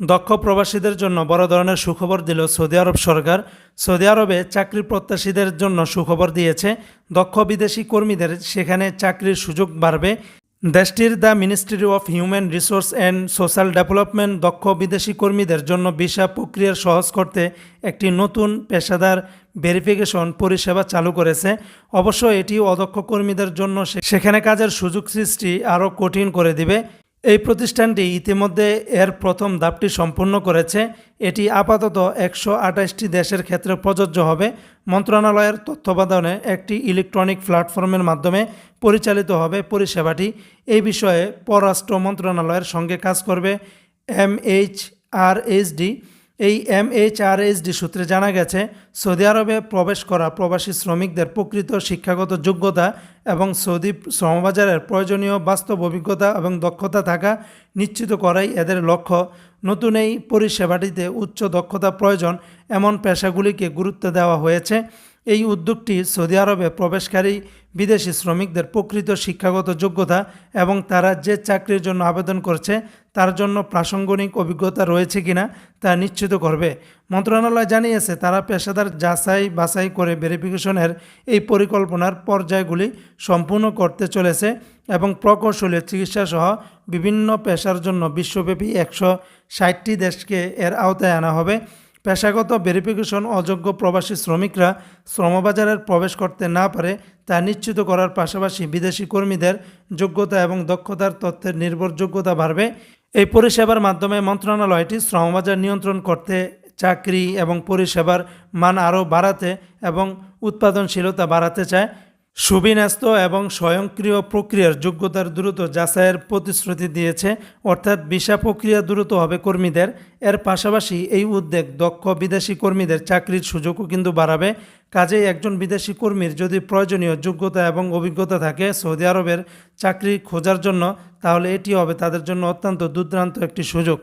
দক্ষ প্রবাসীদের জন্য বড় ধরনের সুখবর দিল সৌদি আরব সরকার। সৌদি আরবে চাকরি প্রত্যাশীদের জন্য সুখবর দিয়েছে, দক্ষ বিদেশি কর্মীদের সেখানে চাকরির সুযোগ বাড়বে। দেশটির the ministry of human resource and social development দক্ষ বিদেশি কর্মীদের জন্য ভিসা প্রক্রিয়া সহজ করতে একটি নতুন পেশাদার ভেরিফিকেশন পরিষেবা চালু করেছে। অবশ্য এটি অদক্ষ কর্মীদের জন্য সেখানে কাজের সুযোগ সৃষ্টি আরও কঠিন করে দিবে। এই প্রতিষ্ঠানটি ইতিমধ্যে এর প্রথম ধাপটি সম্পূর্ণ করেছে। এটি আপাতত একশো আঠাশটি দেশের ক্ষেত্রে প্রযোজ্য হবে। মন্ত্রণালয়ের তত্ত্বাবধানে একটি ইলেকট্রনিক প্ল্যাটফর্মের মাধ্যমে পরিচালিত হবে পরিষেবাটি। এই বিষয়ে পররাষ্ট্র মন্ত্রণালয়ের সঙ্গে কাজ করবে এমএইচ আর ডি এই এমএইচআরএসডি সূত্রে জানা গেছে, সৌদি আরবে প্রবেশ করা প্রবাসী শ্রমিকদের প্রকৃত শিক্ষাগত যোগ্যতা এবং সৌদি শ্রমবাজারের প্রয়োজনীয় বাস্তব অভিজ্ঞতা এবং দক্ষতা থাকা নিশ্চিত করাই এদের লক্ষ্য। নতুন এই পরিষেবাটিতে উচ্চ দক্ষতা প্রয়োজন এমন পেশাগুলিকে গুরুত্ব দেওয়া হয়েছে। এই উদ্যোগটি সৌদি আরবে প্রবেশকারী বিদেশি শ্রমিকদের প্রকৃত শিক্ষাগত যোগ্যতা এবং তারা যে চাকরির জন্য আবেদন করছে তার জন্য প্রাসঙ্গিক অভিজ্ঞতা রয়েছে কিনা তা নিশ্চিত করবে। মন্ত্রণালয় জানিয়েছে, তারা পেশাদার যাচাই বাছাই করে ভেরিফিকেশনের এই পরিকল্পনার পর্যায়গুলি সম্পূর্ণ করতে চলেছে এবং প্রকৌশলী চিকিৎসা সহ বিভিন্ন পেশার জন্য বিশ্বব্যাপী একশো ষাটটি দেশকে এর আওতায় আনা হবে। পেশাগত ভেরিফিকেশন অযোগ্য প্রবাসী শ্রমিকরা শ্রমবাজারের প্রবেশ করতে না পারে তা নিশ্চিত করার পাশাপাশি বিদেশি কর্মীদের যোগ্যতা এবং দক্ষতার তথ্যের নির্ভরযোগ্যতা বাড়বে। এই পরিষেবার মাধ্যমে মন্ত্রণালয়টি শ্রমবাজার নিয়ন্ত্রণ করতে, চাকরি এবং পরিষেবার মান আরও বাড়াতে এবং উৎপাদনশীলতা বাড়াতে চায়। সুবিন্যস্ত এবং স্বয়ংক্রিয় প্রক্রিয়ার যোগ্যতার দ্রুত যাচাইয়ের প্রতিশ্রুতি দিয়েছে, অর্থাৎ ভিসা প্রক্রিয়া দ্রুত হবে কর্মীদের। এর পাশাপাশি এই উদ্যোগ দক্ষ বিদেশি কর্মীদের চাকরির সুযোগও কিন্তু বাড়াবে। কাজেই একজন বিদেশি কর্মীর যদি প্রয়োজনীয় যোগ্যতা এবং অভিজ্ঞতা থাকে সৌদি আরবের চাকরি খোঁজার জন্য, তাহলে এটি হবে তাদের জন্য অত্যন্ত দুর্দান্ত একটি সুযোগ।